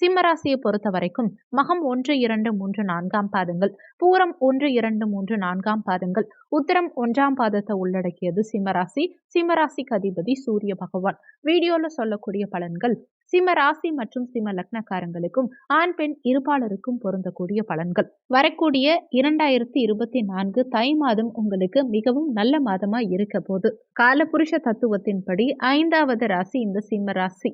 சிம்மராசியை பொறுத்த வரைக்கும் மகம் ஒன்று இரண்டு மூன்று நான்காம் பாதங்கள். பூரம் ஒன்று இரண்டு மூன்று நான்காம் பாதங்கள். உத்தரம் ஒன்றாம் பாதத்தை உள்ளடக்கியது சிம்மராசி. சிம்மராசிக்கு அதிபதி சூரிய பகவான். வீடியோல சொல்லக்கூடிய பலன்கள் சிம்ம ராசி மற்றும் சிம்ம லக்னக்காரங்களுக்கும் ஆண் பெண் இருபாலருக்கும் பொருந்தக்கூடிய பலன்கள். வரக்கூடிய இரண்டாயிரத்தி இருபத்தி நான்கு தை மாதம் உங்களுக்கு மிகவும் நல்ல மாதமா இருக்க போது. காலபுருஷ தத்துவத்தின்படி ஐந்தாவது ராசி இந்த சிம்ம ராசி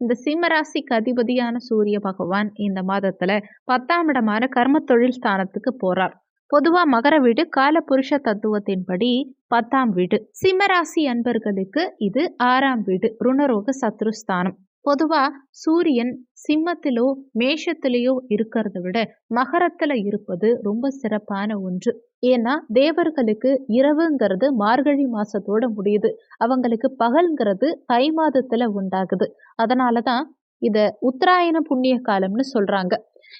இந்த சிம்மராசிக்கு அதிபதியான சூரிய பகவான் இந்த மாதத்துல பத்தாம் இடமான கர்ம தொழில் ஸ்தானத்துக்கு போறார். பொதுவா மகர வீடு கால புருஷ தத்துவத்தின்படி பத்தாம் வீடு. சிம்மராசி அன்பர்களுக்கு இது ஆறாம் வீடு ருணரோக சத்ருஸ்தானம் பொதுவாக சூரியன் சிம்மத்திலோ மேஷத்திலேயோ இருக்கிறத விட மகரத்தில் இருப்பது ரொம்ப சிறப்பான ஒன்று. ஏன்னா தேவர்களுக்கு இரவுங்கிறது மார்கழி மாசத்தோட முடியுது. அவங்களுக்கு பகல்ங்கிறது தை மாதத்துல உண்டாகுது. அதனாலதான் இதை உத்தராயண புண்ணிய காலம்னு சொல்றாங்க.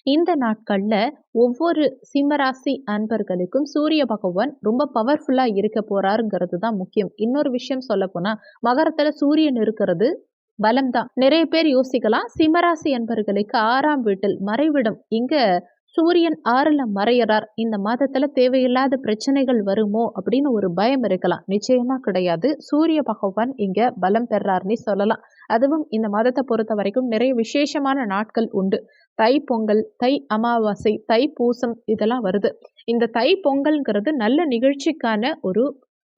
இந்த நாட்கள்ல ஒவ்வொரு சிம்மராசி அன்பர்களுக்கும் சூரிய பகவான் ரொம்ப பவர்ஃபுல்லா இருக்க போறாருங்கிறது தான் முக்கியம். இன்னொரு விஷயம் சொல்ல போனா மகரத்துல சூரியன் இருக்கிறது பலம் தான் நிறைய பேர் யோசிக்கலாம் சிம்மராசி என்பர்களுக்கு ஆறாம் வீட்டில் மறைவிடும். இங்க சூரியன் ஆறுல மறையிறார். இந்த மாதத்துல தேவையில்லாத பிரச்சனைகள் வருமோ அப்படின்னு ஒரு பயம் இருக்கலாம். நிச்சயமா கிடையாது. சூரிய பகவான் இங்க பலம் பெறார்னே சொல்லலாம். அதுவும் இந்த மாதத்தை பொறுத்த வரைக்கும் நிறைய விசேஷமான நாட்கள் உண்டு. தை பொங்கல் தை அமாவாசை தை பூசம் இதெல்லாம் வருது. இந்த தை பொங்கல்ங்கிறது நல்ல நிகழ்ச்சிக்கான ஒரு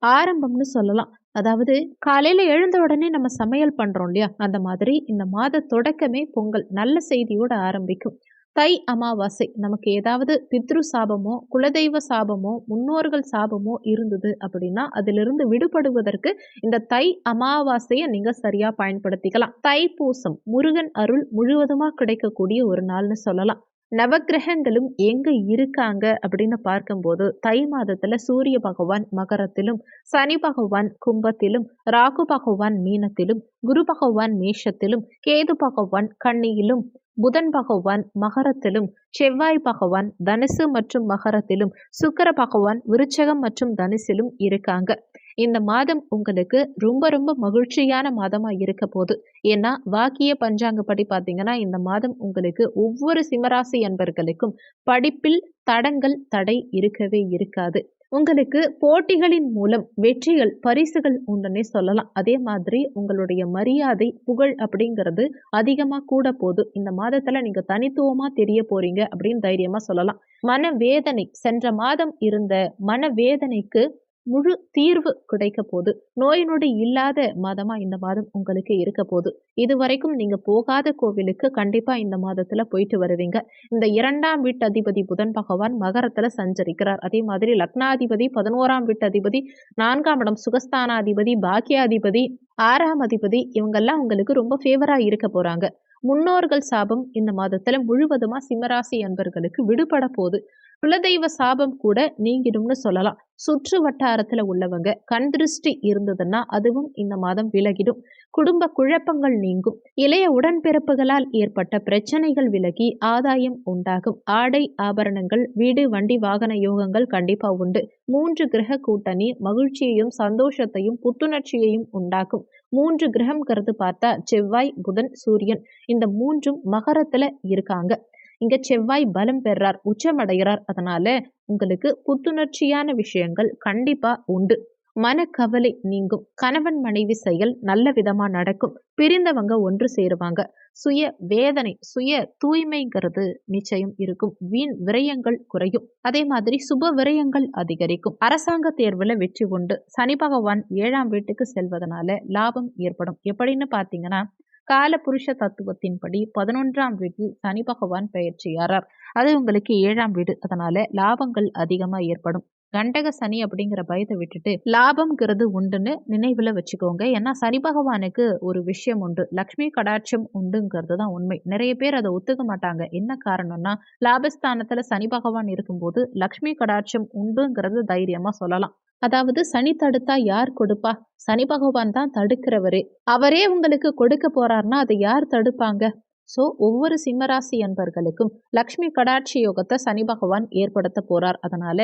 ஆரம்பம்னு சொல்லலாம். அதாவது காலையில் எழுந்த உடனே நம்ம சமையல் பண்ணுறோம் இல்லையா? அந்த மாதிரி இந்த மாத தொடக்கமே பொங்கல் நல்ல செய்தியோடு ஆரம்பிக்கும். தை அமாவாசை நமக்கு ஏதாவது பித்ரு சாபமோ குலதெய்வ சாபமோ முன்னோர்கள் சாபமோ இருந்தது அப்படின்னா அதிலிருந்து விடுபடுவதற்கு இந்த தை அமாவாசையை நீங்கள் சரியாக பயன்படுத்திக்கலாம். தை பூசம் முருகன் அருள் முழுவதுமாக கிடைக்கக்கூடிய ஒரு நாள்னு சொல்லலாம். நவக்கிரகங்களும் எங்க இருக்காங்க அப்படின்னு பார்க்கும்போது தை மாதத்துல சூரிய பகவான் மகரத்திலும் சனி பகவான் கும்பத்திலும் ராகு பகவான் மீனத்திலும் குரு பகவான் மேஷத்திலும் கேது பகவான் கண்ணியிலும் புதன் பகவான் மகரத்திலும் செவ்வாய் பகவான் தனுசு மற்றும் மகரத்திலும் சுக்கர பகவான் விருச்சகம் மற்றும் தனுசிலும் இருக்காங்க. இந்த மாதம் உங்களுக்கு ரொம்ப ரொம்ப மகிழ்ச்சியான மாதமாக இருக்க போகுது. ஏன்னா வாக்கிய பஞ்சாங்கப்படி பார்த்தீங்கன்னா இந்த மாதம் உங்களுக்கு ஒவ்வொரு சிம்மராசி அன்பர்களுக்கும் படிப்பில் தடங்கள் தடை இருக்கவே இருக்காது. உங்களுக்கு போட்டிகளின் மூலம் வெற்றிகள் பரிசுகள் உண்டுன்னே சொல்லலாம். அதே மாதிரி உங்களுடைய மரியாதை புகழ் அப்படிங்கிறது அதிகமாக கூட போகுது. இந்த மாதத்தில் நீங்கள் தனித்துவமாக தெரிய போறீங்க அப்படின்னு தைரியமாக சொல்லலாம். மனவேதனை சென்ற மாதம் இருந்த மனவேதனைக்கு முழு தீர்வு கிடைக்க போது நோய் நொடி இல்லாத மாதமா இந்த மாதம் உங்களுக்கு இருக்க போது இது வரைக்கும் நீங்க போகாத கோவிலுக்கு கண்டிப்பா இந்த மாதத்துல போயிட்டு வருவீங்க. இந்த இரண்டாம் வீட்டு அதிபதி புதன் பகவான் மகரத்துல சஞ்சரிக்கிறார். அதே மாதிரி லக்னாதிபதி பதினோராம் வீட்டு அதிபதி நான்காம் இடம் சுகஸ்தானாதிபதி பாக்கியாதிபதி ஆறாம் அதிபதி இவங்கெல்லாம் உங்களுக்கு ரொம்ப ஃபேவரா இருக்க போறாங்க. முன்னோர்கள் சாபம் இந்த மாதத்துல முழுவதுமா சிம்மராசி அன்பர்களுக்கு விடுபட போகுது. குலதெய்வ சாபம் கூட நீங்கிடும்னு சொல்லலாம். சுற்று வட்டாரத்துல உள்ளவங்க கண் திருஷ்டி இருந்ததுன்னா அதுவும் இந்த மாதம் விலகிடும். குடும்ப குழப்பங்கள் நீங்கும். இளைய உடன்பிறப்புகளால் ஏற்பட்ட பிரச்சனைகள் விலகி ஆதாயம் உண்டாகும். ஆடை ஆபரணங்கள் வீடு வண்டி வாகன யோகங்கள் கண்டிப்பா உண்டு. மூன்று கிரக கூட்டணி மகிழ்ச்சியையும் சந்தோஷத்தையும் புத்துணர்ச்சியையும் உண்டாக்கும். மூன்று கிரகம்ங்கிறது பார்த்தா செவ்வாய் புதன் சூரியன். இந்த மூன்றும் மகரத்துல இருக்காங்க. இங்க செவ்வாய் பலம் பெறார் உச்சமடைகிறார் அதனால உங்களுக்கு புத்துணர்ச்சியான விஷயங்கள் கண்டிப்பா உண்டு. மனக்கவலை நீங்கும். கணவன் மனைவி செயல் நல்ல விதமா நடக்கும். பிரிந்தவங்க ஒன்று சேருவாங்க. சுய வேதனை சுய தூய்மைங்கிறது நிச்சயம் இருக்கும். வீண் விரயங்கள் குறையும். அதே மாதிரி சுப விரயங்கள் அதிகரிக்கும். அரசாங்க தேர்வுல வெற்றி உண்டு. சனி பகவான் ஏழாம் வீட்டுக்கு செல்வதனால லாபம் ஏற்படும். எப்படின்னு பாத்தீங்கன்னா கால புருஷ தத்துவத்தின்படி பதினொன்றாம் வீட்டில் சனி பகவான் பயிற்சியாரார். அது உங்களுக்கு ஏழாம் வீடு. அதனால லாபங்கள் அதிகமாக ஏற்படும். கண்டக சனி அப்படிங்கிற பயத்தை விட்டுட்டு லாபம்ங்கிறது உண்டுன்னு நினைவில் வச்சுக்கோங்க. ஏன்னா சனி பகவானுக்கு ஒரு விஷயம் உண்டு. லக்ஷ்மி கடாட்சம் உண்டுங்கிறது தான் உண்மை. நிறைய பேர் அதை ஒத்துக்க மாட்டாங்க. என்ன காரணம்னா லாபஸ்தானத்தில் சனி பகவான் இருக்கும்போது லக்ஷ்மி கடாட்சம் உண்டுங்கிறது தைரியமாக சொல்லலாம். அதாவது சனி தடுத்தா யார் கொடுப்பா? சனி பகவான் தான் தடுக்கிறவரே. அவரே உங்களுக்கு கொடுக்க போறாருன்னா அதை யார் தடுப்பாங்க? ஸோ ஒவ்வொரு சிம்மராசி அன்பர்களுக்கும் லக்ஷ்மி கடாட்சி யோகத்தை சனி பகவான் ஏற்படுத்த போறார். அதனால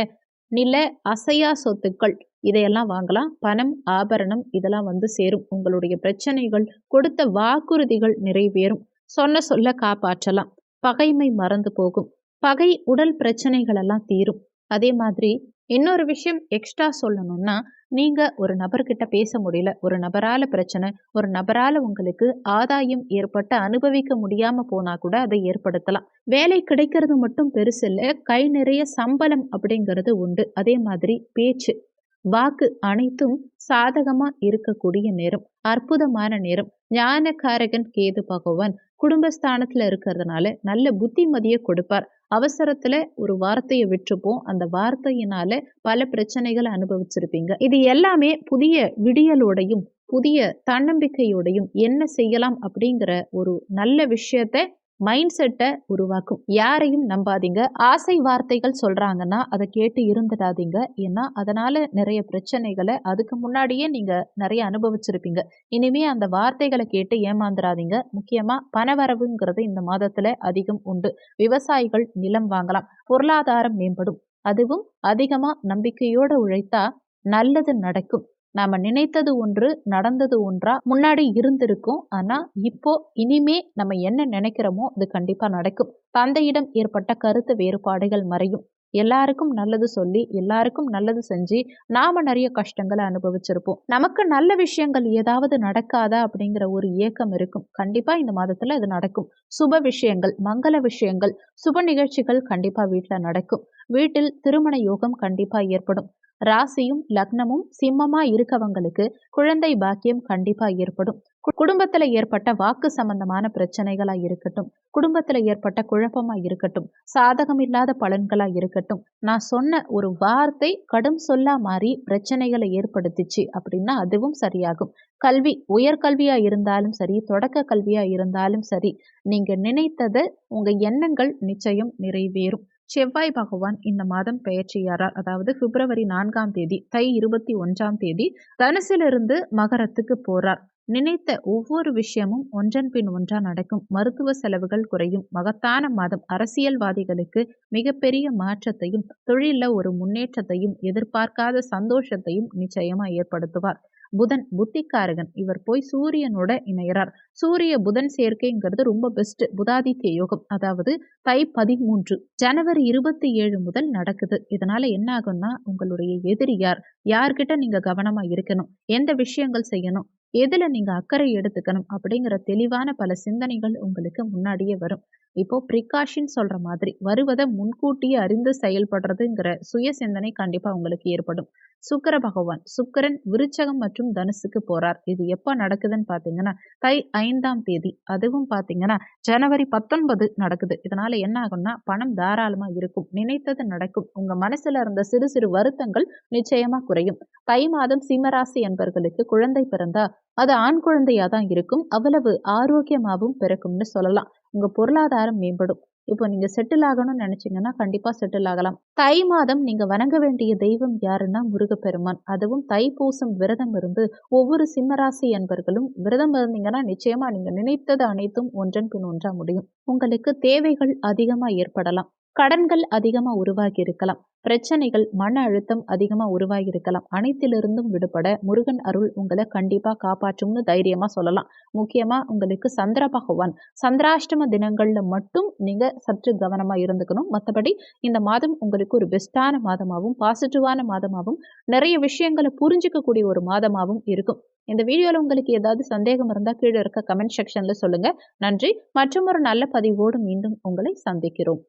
நில அசையா சொத்துக்கள் இதையெல்லாம் வாங்கலாம். பணம் ஆபரணம் இதெல்லாம் வந்து சேரும். உங்களுடைய பிரச்சனைகள் கொடுத்த வாக்குறுதிகள் நிறைவேறும். சொன்ன சொல்ல காப்பாற்றலாம். பகைமை மறந்து போகும். பகை உடல் பிரச்சனைகள் எல்லாம் தீரும். அதே மாதிரி இன்னொரு விஷயம் எக்ஸ்ட்ரா சொல்லணும்னா நீங்கள் ஒரு நபர்கிட்ட பேச முடியல ஒரு நபரால் பிரச்சனை ஒரு நபரால் உங்களுக்கு ஆதாயம் ஏற்பட்டு அனுபவிக்க முடியாமல் போனால் கூட அதை ஏற்படுத்தலாம். வேலை கிடைக்கிறது மட்டும் பெருசு இல்லை கை நிறைய சம்பளம் அப்படிங்கிறது உண்டு. அதே மாதிரி பேச்சு வாக்கு அனைத்தும் சாதகமாக இருக்கக்கூடிய நேரம் அற்புதமான நேரம். ஞானகாரகன் கேது பகவான் குடும்பஸ்தானத்தில் இருக்கிறதுனால நல்ல புத்திமதியை கொடுப்பார். அவசரத்துல ஒரு வார்த்தையை விட்டுருப்போம். அந்த வார்த்தையினால பல பிரச்சனைகளை அனுபவிச்சிருப்பீங்க. இது எல்லாமே புதிய விடியலோடையும் புதிய தன்னம்பிக்கையோடையும் என்ன செய்யலாம் அப்படிங்கிற ஒரு நல்ல விஷயத்த மைண்ட் செட்டை உருவாக்கும். யாரையும் நம்பாதீங்க. ஆசை வார்த்தைகள் சொல்கிறாங்கன்னா அதை கேட்டு இருந்துடாதீங்க. ஏன்னா அதனால் நிறைய பிரச்சனைகளை அதுக்கு முன்னாடியே நீங்கள் நிறைய அனுபவிச்சிருப்பீங்க. இனிமே அந்த வார்த்தைகளை கேட்டு ஏமாந்துடாதீங்க. முக்கியமாக பணவரவுங்கிறது இந்த மாதத்தில் அதிகம் உண்டு. விவசாயிகள் நிலம் வாங்கலாம். பொருளாதாரம் மேம்படும். அதுவும் அதிகமாக நம்பிக்கையோடு உழைத்தா நல்லது நடக்கும். நாம நினைத்தது ஒன்று நடந்தது ஒன்றா முன்னாடி இருந்திருக்கும். ஆனா இப்போ இனிமே நம்ம என்ன நினைக்கிறோமோ அது கண்டிப்பா நடக்கும். தந்தையிடம் ஏற்பட்ட கருத்து வேறுபாடுகள் மறையும். எல்லாருக்கும் நல்லது சொல்லி எல்லாருக்கும் நல்லது செஞ்சு நாம நிறைய கஷ்டங்களை அனுபவிச்சிருப்போம். நமக்கு நல்ல விஷயங்கள் ஏதாவது நடக்காதா அப்படிங்கிற ஒரு ஏக்கம் இருக்கும். கண்டிப்பா இந்த மாதத்துல இது நடக்கும். சுப விஷயங்கள் மங்கள விஷயங்கள் சுப நிகழ்ச்சிகள் கண்டிப்பா வீட்டுல நடக்கும். வீட்டில் திருமண யோகம் கண்டிப்பா ஏற்படும். ராசியும் லக்னமும் சிம்மமா இருக்கவங்களுக்கு குழந்தை பாக்கியம் கண்டிப்பா ஏற்படும். குடும்பத்துல ஏற்பட்ட வாக்கு சம்பந்தமான பிரச்சனைகளா இருக்கட்டும் குடும்பத்துல ஏற்பட்ட குழப்பமா இருக்கட்டும் சாதகம் இல்லாத பலன்களா இருக்கட்டும் நான் சொன்ன ஒரு வார்த்தை கடும் சொல்லா மாறி பிரச்சனைகளை ஏற்படுத்திச்சு அப்படின்னா அதுவும் சரியாகும். கல்வி உயர்கல்வியா இருந்தாலும் சரி தொடக்க கல்வியா இருந்தாலும் சரி நீங்க நினைத்தது உங்க எண்ணங்கள் நிச்சயம் நிறைவேறும். செவ்வாய் பகவான் இந்த மாதம் பெயர்ச்சியாரார். அதாவது பிப்ரவரி நான்காம் தேதி தை இருபத்தி ஒன்றாம் தேதி தனுசிலிருந்து மகரத்துக்கு போறார். நினைத்த ஒவ்வொரு விஷயமும் ஒன்றன் பின் ஒன்றா நடக்கும். மருத்துவ செலவுகள் குறையும். மகத்தான மாதம். அரசியல்வாதிகளுக்கு மிகப்பெரிய மாற்றத்தையும் தொழிலில் ஒரு முன்னேற்றத்தையும் எதிர்பார்க்காத சந்தோஷத்தையும் நிச்சயமா ஏற்படுத்துவார். புதன் புத்திக்காரகன். இவர் போய் சூரியனோட இணையிறார் சூரிய புதன் சேர்க்கைங்கிறது ரொம்ப பெஸ்ட் புதாதித்ய யோகம். அதாவது தை பதிமூன்று ஜனவரி இருபத்தி ஏழு முதல் நடக்குது. இதனால என்ன ஆகும்னா உங்களுடைய எதிரி யார்? யார்கிட்ட நீங்க கவனமா இருக்கணும்? எந்த விஷயங்கள் செய்யணும்? எதுல நீங்க அக்கறை எடுத்துக்கணும்? அப்படிங்கிற தெளிவான பல சிந்தனைகள் உங்களுக்கு முன்னாடியே வரும். இப்போ ப்ரிகாஷன் சொல்ற மாதிரி வருவதை முன்கூட்டியே அறிந்து செயல்படுறதுங்கிற சுய சிந்தனை கண்டிப்பா உங்களுக்கு ஏற்படும். சுக்கர பகவான் சுக்கரன் விருச்சகம் மற்றும் தனுசுக்கு போறார். இது எப்போ நடக்குதுன்னு பார்த்தீங்கன்னா தை ஐந்தாம் தேதி. அதுவும் பார்த்தீங்கன்னா ஜனவரி பத்தொன்பது நடக்குது. இதனால என்ன ஆகும்னா பணம் தாராளமா இருக்கும். நினைத்தது நடக்கும். உங்க மனசுல இருந்த சிறு சிறு வருத்தங்கள் நிச்சயமா குறையும். தை மாதம் சிம்மராசி என்பர்களுக்கு குழந்தை பிறந்தா அது ஆண் குழந்தையா தான் இருக்கும். அவ்வளவு ஆரோக்கியமாகவும் பிறக்கும்னு சொல்லலாம். உங்கள் பொருளாதாரம் மேம்படும். இப்போ நீங்கள் செட்டில் ஆகணும்னு நினச்சிங்கன்னா கண்டிப்பாக செட்டில் ஆகலாம். தை மாதம் நீங்கள் வணங்க வேண்டிய தெய்வம் யாருன்னா முருகப்பெருமான். அதுவும் தைப்பூசம் விரதம் இருந்து ஒவ்வொரு சிம்மராசி என்பர்களும் விரதம் இருந்தீங்கன்னா நிச்சயமாக நீங்கள் நினைத்தது அனைத்தும் ஒன்றன் பின் ஒன்றா முடியும். உங்களுக்கு தேவைகள் அதிகமாக ஏற்படலாம். கடன்கள் அதிகமாக உருவாகி இருக்கலாம். பிரச்சனைகள் மன அழுத்தம் அதிகமாக உருவாகி இருக்கலாம் அனைத்திலிருந்தும் விடுபட முருகன் அருள் உங்களை கண்டிப்பாக காப்பாற்றும்னு தைரியமாக சொல்லலாம். முக்கியமாக உங்களுக்கு சந்திர பகவான் சந்திராஷ்டம தினங்களில் மட்டும் நீங்கள் சற்று கவனமாக இருந்துக்கணும். மற்றபடி இந்த மாதம் உங்களுக்கு ஒரு பெஸ்ட்டான மாதமாகவும் பாசிட்டிவான மாதமாகவும் நிறைய விஷயங்களை புரிஞ்சிக்கக்கூடிய ஒரு மாதமாகவும் இருக்கும். இந்த வீடியோவில் உங்களுக்கு ஏதாவது சந்தேகம் இருந்தால் கீழே இருக்க கமெண்ட் செக்ஷனில் சொல்லுங்கள் நன்றி. மற்றும் ஒரு நல்ல பதிவோடு மீண்டும் உங்களை சந்திக்கிறோம்.